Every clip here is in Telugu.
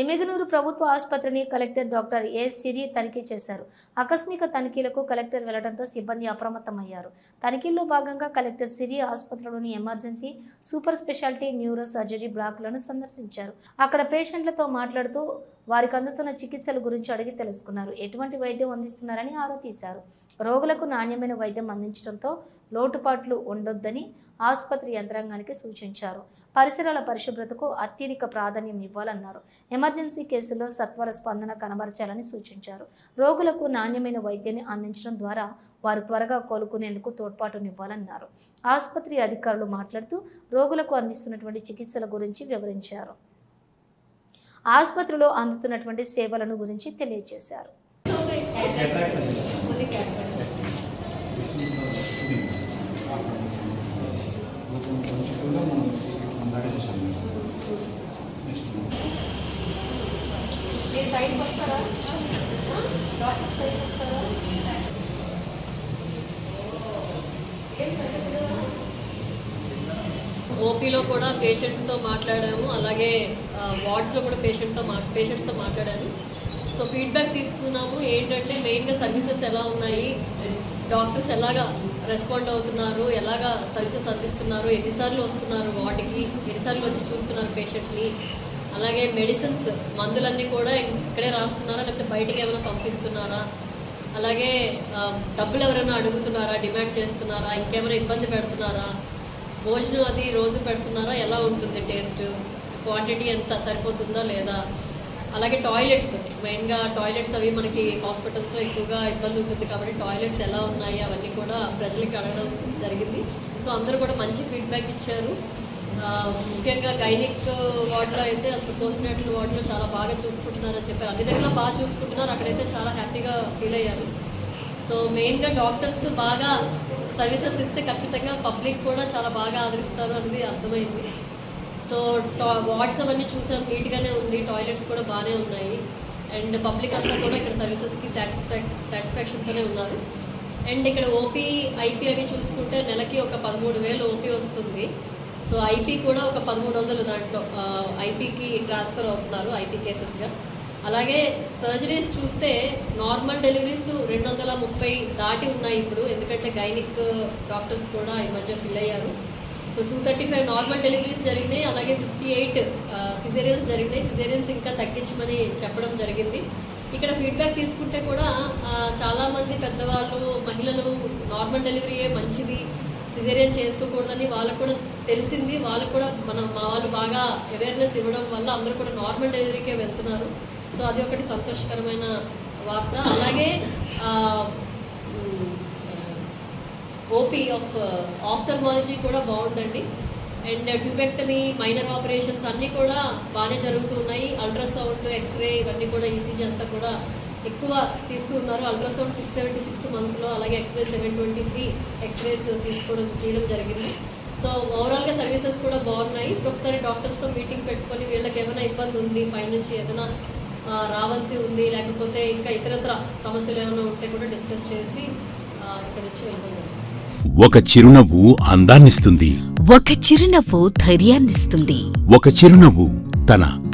ఎమిగనూరు ప్రభుత్వ ఆసుపత్రిని కలెక్టర్ డాక్టర్ ఏ సిరి తనిఖీ చేశారు. ఆకస్మిక తనిఖీలకు కలెక్టర్ వెళ్ళడంతో సిబ్బంది అప్రమత్తమయ్యారు. తనిఖీల్లో భాగంగా కలెక్టర్ సిరి ఆసుపత్రిలోని emergency super speciality neuro surgery బ్లాక్లను సందర్శించారు. అక్కడ పేషెంట్లతో మాట్లాడుతూ వారికి అందుతున్న చికిత్సల గురించి అడిగి తెలుసుకున్నారు. ఎటువంటి వైద్యం అందిస్తున్నారని ఆరా తీశారు. రోగులకు నాణ్యమైన వైద్యం అందించడంతో లోటుపాట్లు ఉండొద్దని ఆసుపత్రి యంత్రాంగానికి సూచించారు. పరిసరాల పరిశుభ్రతకు అత్యధిక ప్రాధాన్యం ఇవ్వాలన్నారు. ఎమర్జెన్సీ కేసుల్లో సత్వర స్పందన కనబరచాలని సూచించారు. రోగులకు నాణ్యమైన వైద్యాన్ని అందించడం ద్వారా వారు త్వరగా కోలుకునేందుకు తోడ్పాటునివ్వాలన్నారు. ఆసుపత్రి అధికారులు మాట్లాడుతూ రోగులకు అందిస్తున్నటువంటి చికిత్సల గురించి వివరించారు. ఆసుపత్రిలో అందుతున్నటువంటి సేవలను గురించి తెలియజేశారు. ఓపీలో కూడా పేషెంట్స్తో మాట్లాడాము అలాగే వార్డ్స్లో కూడా పేషెంట్తో మా పేషెంట్స్తో మాట్లాడాను సో ఫీడ్బ్యాక్ తీసుకున్నాము. ఏంటంటే మెయిన్గా సర్వీసెస్ ఎలా ఉన్నాయి డాక్టర్స్ ఎలాగా రెస్పాండ్ అవుతున్నారు ఎలాగా సర్వీసెస్ అందిస్తున్నారు ఎన్నిసార్లు వస్తున్నారు వార్డుకి ఎన్నిసార్లు వచ్చి చూస్తున్నారు పేషెంట్ని అలాగే మెడిసిన్స్ మందులన్నీ కూడా ఇక్కడే రాస్తున్నారా? లేకపోతే బయటికి ఏమైనా పంపిస్తున్నారా? అలాగే డబ్బులు ఎవరైనా అడుగుతున్నారా? డిమాండ్ చేస్తున్నారా? ఇంకేమైనా ఇబ్బంది పెడుతున్నారా? భోజనం అది రోజు పెడుతున్నారా? ఎలా ఉంటుంది టేస్ట్? క్వాంటిటీ ఎంత? సరిపోతుందా లేదా? అలాగే టాయిలెట్స్ మెయిన్గా టాయిలెట్స్ అవి మనకి హాస్పిటల్స్లో ఎక్కువగా ఇబ్బంది ఉంటుంది కాబట్టి టాయిలెట్స్ ఎలా ఉన్నాయి? అవన్నీ కూడా ప్రజలకి అడగడం జరిగింది. సో అందరూ కూడా మంచి ఫీడ్బ్యాక్ ఇచ్చారు. ముఖ్యంగా గైనిక్ వార్డులో అయితే అసలు పోస్ట్ నేటల్ వార్డులో చాలా బాగా చూసుకుంటున్నారని చెప్పారు. అన్ని దగ్గర బాగా చూసుకుంటున్నారు. అక్కడైతే చాలా హ్యాపీగా ఫీల్ అయ్యారు. సో మెయిన్గా డాక్టర్స్ బాగా సర్వీసెస్ ఇస్తే ఖచ్చితంగా పబ్లిక్ కూడా చాలా బాగా ఆదరిస్తారు అనేది అర్థమైంది. సో టా వార్డ్స్ అవన్నీ చూసాం. నీట్గానే ఉంది. టాయిలెట్స్ కూడా బాగానే ఉన్నాయి. అండ్ పబ్లిక్ అంతా కూడా ఇక్కడ సర్వీసెస్కి సాటిస్ఫాక్ సాటిస్ఫాక్షన్తోనే ఉన్నారు. అండ్ ఇక్కడ ఓపీ ఐపీ అవి చూసుకుంటే నెలకి ఒక పదమూడు వేలు ఓపీ వస్తుంది. సో ఐపీ కూడా ఒక పదమూడు వందలు దాంట్లో ఐపీకి ట్రాన్స్ఫర్ అవుతున్నారు ఐపీ కేసెస్గా అలాగే సర్జరీస్ చూస్తే నార్మల్ డెలివరీస్ రెండు వందల ముప్పై దాటి ఉన్నాయి ఇప్పుడు ఎందుకంటే గైనిక్ డాక్టర్స్ కూడా ఈ మధ్య ఫిల్ అయ్యారు. So two thirty five normal deliveries జరిగినాయి అలాగే ఫిఫ్టీ ఎయిట్ సిజేరియన్స్ జరిగినాయి. సిజేరియన్స్ ఇంకా తగ్గించమని చెప్పడం జరిగింది. ఇక్కడ ఫీడ్బ్యాక్ తీసుకుంటే కూడా చాలామంది పెద్దవాళ్ళు మహిళలు నార్మల్ డెలివరీయే మంచిది. సిజేరియన్ చేసుకోకూడదని వాళ్ళకు కూడా తెలిసింది. వాళ్ళకు కూడా మనం మా వాళ్ళు బాగా అవేర్నెస్ ఇవ్వడం వల్ల అందరూ కూడా నార్మల్ డెలివరీకే వెళ్తున్నారు. సో అది ఒకటి సంతోషకరమైన వార్త. అలాగే ఓపీ ఆఫ్ ఆఫ్థల్మాలజీ కూడా బాగుందండి. అండ్ ట్యూబెక్టమీ మైనర్ ఆపరేషన్స్ అన్నీ కూడా బాగానే జరుగుతూ ఉన్నాయి. అల్ట్రాసౌండ్ ఎక్స్రే ఇవన్నీ కూడా ఈసీజీ అంతా కూడా ఎక్కువ తీస్తూ ఉన్నారు. అల్ట్రాసౌండ్ సిక్స్ సెవెంటీ సిక్స్ మంత్లో అలాగే x ray seven twenty three x rays తీసుకోవడం తీయడం జరిగింది. సో ఓవరాల్గా సర్వీసెస్ కూడా బాగున్నాయి. ఇప్పుడు ఒకసారి డాక్టర్స్తో మీటింగ్ పెట్టుకొని వీళ్ళకి ఏమైనా ఇబ్బంది ఉంది పైనుంచి ఏదైనా రావాల్సి ఉంది లేకపోతే ఇంకా ఇతరత్ర సమస్యలు ఏమైనా ఉంటే కూడా డిస్కస్ చేసి ఇక్కడ నుంచి వెళ్ళడం జరుగుతుంది ఒక చిరునవ్వు అందాన్నిస్తుంది. ఒక చిరునవ్వు ధైర్యాన్నిస్తుంది. ఒక చిరునవ్వు తన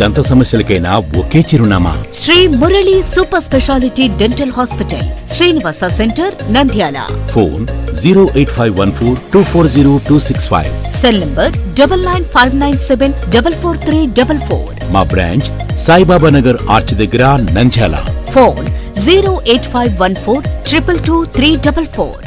దంత సమస్యలకైనా ఒకే చిరునామా. Shri Murali super speciality dental hospital Srinivasa centre Nandyal. Phone zero eight five one four two four zero two six five. Cell number double nine five nine seven double four three double four. మా బ్రాంచ్ సాయిబాబా నగర్ ఆర్చ్ దగ్గర Nandyal. Phone zero eight five one four triple two three double four.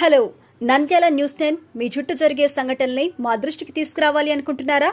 Hello Nandyal news ten మీ చుట్టూ జరిగే సంఘటనల్ని మా దృష్టికి తీసుకురావాలి అనుకుంటున్నారా?